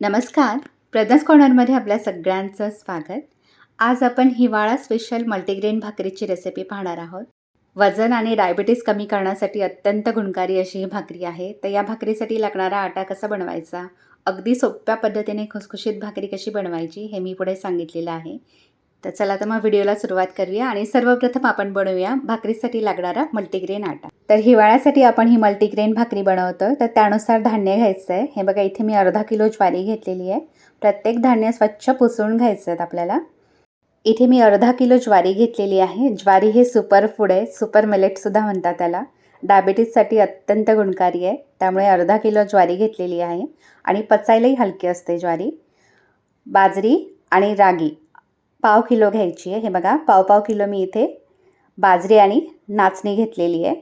नमस्कार. प्रज्ञास कॉर्नरमध्ये आपल्या सगळ्यांचं स्वागत. आज आपण हिवाळा स्पेशल मल्टीग्रेन भाकरीची रेसिपी पाहणार आहोत. वजन आणि डायबिटीस कमी करण्यासाठी अत्यंत गुणकारी अशी ही भाकरी आहे. तर या भाकरीसाठी लागणारा आटा कसा बनवायचा? अगदी सोप्या पद्धतीने खुसखुशीत भाकरी कशी बनवायची हे मी पुढे सांगितलेलं आहे. तर चला तर मग व्हिडिओला सुरुवात करूया आणि सर्वप्रथम आपण बनवूया भाकरीसाठी लागणारा मल्टीग्रेन आटा. तर हिवाळ्यासाठी आपण ही मल्टीग्रेन भाकरी बनवतो. तर त्यानुसार धान्य घ्यायचं आहे हे बघा इथे मी अर्धा किलो ज्वारी घेतलेली आहे. प्रत्येक धान्य स्वच्छ पुसळून घ्यायचं आहेत आपल्याला. इथे मी अर्धा किलो ज्वारी घेतलेली आहे. ज्वारी हे सुपर फूड आहे. सुपर मिलेटसुद्धा म्हणतात त्याला. डायबिटीजसाठी अत्यंत गुणकारी आहे. त्यामुळे अर्धा किलो ज्वारी घेतलेली आहे. आणि पचायलाही हलकी असते ज्वारी. बाजरी आणि रागी. पाव किलो घ्यायची आहे. हे बघा पाव पाव किलो मी इथे बाजरी आणि नाचणी घेतलेली आहे.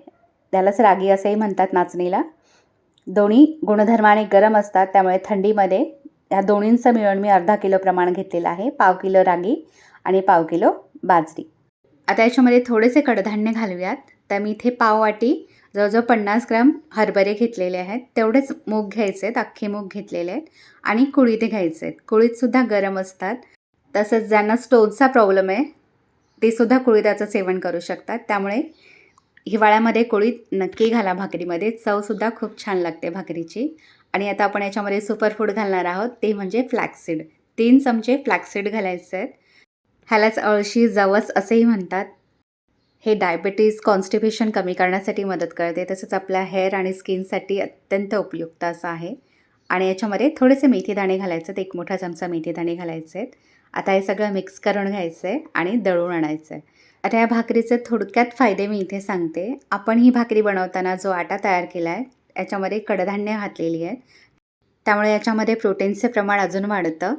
त्यालाच रागी असंही म्हणतात नाचणीला. दोन्ही गुणधर्माने गरम असतात त्यामुळे थंडीमध्ये ह्या दोन्हींचं मिळून मी अर्धा किलो प्रमाण घेतलेलं आहे. पाव किलो रागी आणि पाव किलो बाजरी. आता याच्यामध्ये थोडेसे कडधान्य घालूयात. तर मी इथे पाव वाटी जवळजवळ पन्नास ग्राम हरभरे घेतलेले आहेत. तेवढेच मूग घ्यायचे आहेत अख्खे मूग घेतलेले आहेत. आणि कुळीत घ्यायचे आहेत. कुळीतसुद्धा गरम असतात. तसंच ज्यांना स्टोनचा प्रॉब्लेम आहे ते सुद्धा कुळीदाचं सेवन करू शकतात. त्यामुळे हिवाळ्यामध्ये कुळीत नक्की घाला भाकरीमध्ये. चवसुद्धा खूप छान लागते भाकरीची. आणि आता आपण याच्यामध्ये सुपरफूड घालणार आहोत. ते म्हणजे फ्लॅक्सीड तीन चमचे फ्लॅक्सीड घालायचे आहेत. ह्यालाच अळशी जवस असेही म्हणतात. हे डायबिटीज कॉन्स्टिपेशन कमी करण्यासाठी मदत करते. तसंच आपल्या हेअर आणि स्किनसाठी अत्यंत उपयुक्त असं आहे. आणि याच्यामध्ये थोडेसे मेथी दाणे घालायचे आहेत. एक मोठा चमचा मेथी दाणे घालायचे आहेत. आता हे सगळं मिक्स करून घ्यायचं आहे आणि दळून आणायचं आहे आता या भाकरीचे थोडक्यात फायदे मी इथे सांगते. आपण ही भाकरी बनवताना जो आटा तयार केला आहे याच्यामध्ये कडधान्य घातलेली आहेत. त्यामुळे याच्यामध्ये प्रोटीन्सचे प्रमाण अजून वाढतं.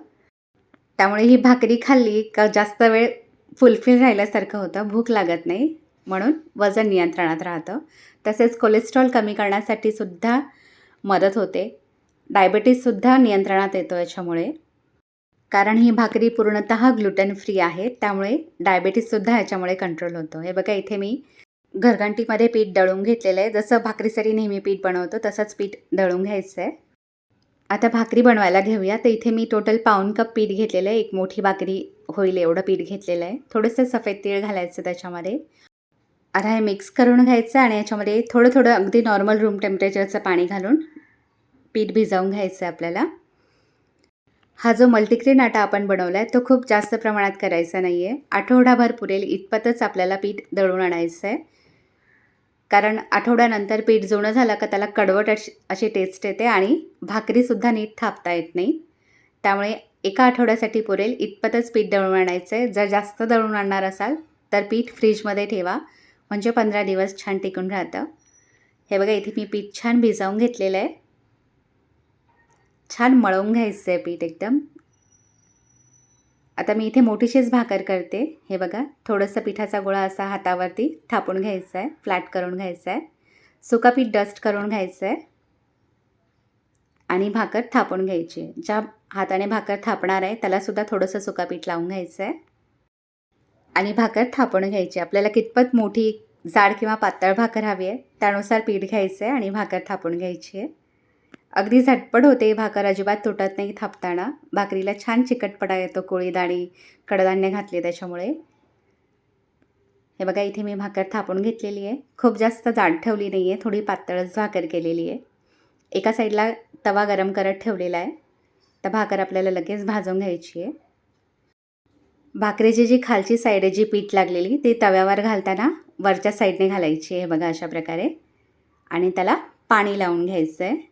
त्यामुळे ही भाकरी खाल्ली का जास्त वेळ फुलफिल राहिल्यासारखं होतं भूक लागत नाही. म्हणून वजन नियंत्रणात राहतं. तसेच कोलेस्ट्रॉल कमी करण्यासाठी सुद्धा मदत होते. डायबिटीजसुद्धा नियंत्रणात येतो याच्यामुळे. कारण ही भाकरी पूर्णतः ग्लुटेन फ्री आहे त्यामुळे डायबेटीससुद्धा याच्यामुळे कंट्रोल होतो. हे बघा इथे मी घरघंटीमध्ये पीठ दळून घेतलेलं आहे. जसं भाकरीसाठी नेहमी पीठ बनवतो तसंच पीठ दळून घ्यायचं आहे. आता भाकरी बनवायला घेऊया. तर इथे मी टोटल पाऊन कप पीठ घेतलेलं आहे. एक मोठी भाकरी होईल एवढं पीठ घेतलेलं आहे. थोडंसं सफेद तीळ घालायचं त्याच्यामध्ये. आता हे मिक्स करून घ्यायचं आणि याच्यामध्ये थोडं थोडं अगदी नॉर्मल रूम टेम्परेचरचं पाणी घालून पीठ भिजवून घ्यायचं आहे आपल्याला. हा जो मल्टीग्रेन आटा आपण बनवला आहे तो खूप जास्त प्रमाणात करायचा नाही आहे आठवडाभर पुरेल इतपतच आपल्याला पीठ दळून आणायचं आहे कारण आठवड्यानंतर पीठ जुनं झालं का त्याला कडवट अशी अशी टेस्ट येते आणि भाकरीसुद्धा नीट थापता येत नाही. त्यामुळे एका आठवड्यासाठी पुरेल इतपतच पीठ दळून आणायचं आहे जर जास्त दळून आणणार असाल तर पीठ फ्रीजमध्ये ठेवा. म्हणजे पंधरा दिवस छान टिकून राहतं. हे बघा इथे मी पीठ छान भिजवून घेतलेलं आहे. छान मळवून घ्यायचं आहे पीठ एकदम. आता मी इथे मोठीशीच भाकर करते. हे बघा थोडंसं पिठाचा गोळा असा हातावरती थापून घ्यायचा आहे फ्लॅट करून घ्यायचा आहे सुका पीठ डस्ट करून घ्यायचं आहे आणि भाकर थापून घ्यायची. आहे ज्या हाताने भाकर थापणार आहे त्यालासुद्धा थोडंसं सुका पीठ लावून घ्यायचं आहे आणि भाकर थापून घ्यायची. आपल्याला कितपत मोठी जाड किंवा पातळ भाकर हवी आहे त्यानुसार पीठ घ्यायचं आहे आणि भाकर थापून घ्यायची आहे. अगदी झटपट होते भाकर अजिबात तुटत नाही थापताना. भाकरीला छान चिकटपणा येतो कोळी दाणी कडधान्य घातले त्याच्यामुळे. हे बघा इथे मी भाकर थापून घेतलेली आहे. खूप जास्त जाड ठेवली नाही आहे थोडी पातळच भाकर केलेली आहे. एका साईडला तवा गरम करत ठेवलेला आहे. तर भाकर आपल्याला लगेच भाजून घ्यायची आहे. भाकरीची जी खालची साईड आहे जी पीठ लागलेली ती तव्यावर घालताना वरच्या साईडने घालायची आहे बघा अशा प्रकारे. आणि त्याला पाणी लावून घ्यायचं आहे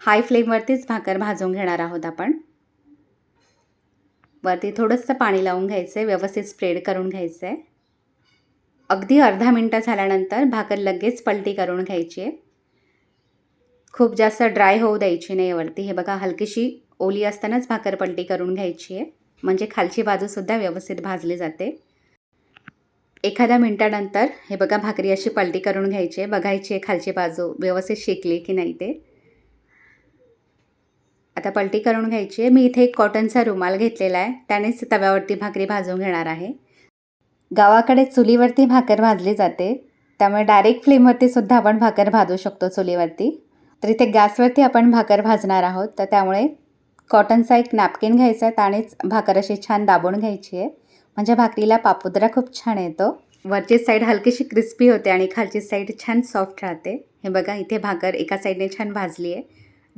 हाय फ्लेमवरतीच भाकर भाजून घेणार आहोत आपण. वरती थोडंसं पाणी लावून घ्यायचं आहे व्यवस्थित स्प्रेड करून घ्यायचं आहे अगदी अर्धा मिनटं झाल्यानंतर भाकर लगेच पलटी करून घ्यायची आहे. खूप जास्त ड्राय होऊ द्यायची नाही वरती. हे बघा हलकीशी ओली असतानाच भाकर पलटी करून घ्यायची आहे. म्हणजे खालची बाजूसुद्धा व्यवस्थित भाजली जाते. एखाद्या मिनटानंतर हे बघा भाकरी अशी पलटी करून घ्यायची आहे. बघायची आहे खालची बाजू व्यवस्थित शेकली की नाही ते. आता पलटी करून घ्यायची आहे. मी इथे एक कॉटनचा रुमाल घेतलेला आहे. त्यानेच तव्यावरती भाकरी भाजून घेणार आहे. गावाकडे चुलीवरती भाकर भाजली जाते. त्यामुळे डायरेक्ट फ्लेमवरती सुद्धा आपण भाकर भाजू शकतो चुलीवरती. तर इथे गॅसवरती आपण भाकर भाजणार आहोत. तर त्यामुळे कॉटनचा एक नॅपकिन घ्यायचा आहे. त्यानेच भाकर अशी छान दाबून घ्यायची आहे. म्हणजे भाकरीला पापुद्रा खूप छान येतो. वरची साईड हलकीशी क्रिस्पी होते आणि खालची साईड छान सॉफ्ट राहते. हे बघा इथे भाकर एका साईडने छान भाजली आहे.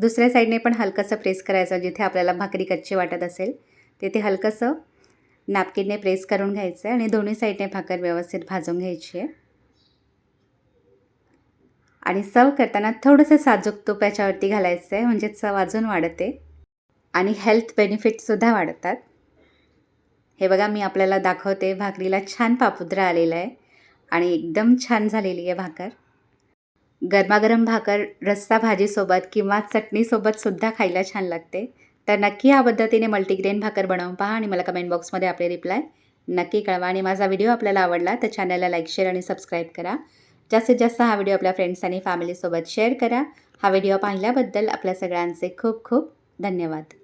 दुसऱ्या साईडने पण हलकंसं प्रेस करायचं जिथे आपल्याला भाकरी कच्ची वाटत असेल तिथे हलकंसं नॅपकिनने प्रेस करून घ्यायचं आहे आणि दोन्ही साईडने भाकर व्यवस्थित भाजून घ्यायची आहे. आणि सर्व करताना थोडंसं साजूक तूप याच्यावरती घालायचं आहे म्हणजे चव अजून वाढते. आणि हेल्थ बेनिफिटसुद्धा वाढतात. हे बघा मी आपल्याला दाखवते भाकरीला छान पापुद्रा आलेला आहे. आणि एकदम छान झालेली आहे भाकर. गरमागरम भाकर रस्सा भाजीसोबत किंवा चटणीसोबतसुद्धा खायला छान लागते. तर नक्की या पद्धतीने मल्टीग्रेन भाकर बनवून पहा आणि मला कमेंट बॉक्समध्ये आपले रिप्लाय नक्की कळवा. आणि माझा व्हिडिओ आपल्याला आवडला तर चॅनलला लाईक शेअर आणि सबस्क्राईब करा. जास्तीत जास्त हा व्हिडिओ आपल्या फ्रेंड्स आणि फॅमिलीसोबत शेअर करा. हा व्हिडिओ पाहिल्याबद्दल आपल्या सगळ्यांचे खूप खूप धन्यवाद.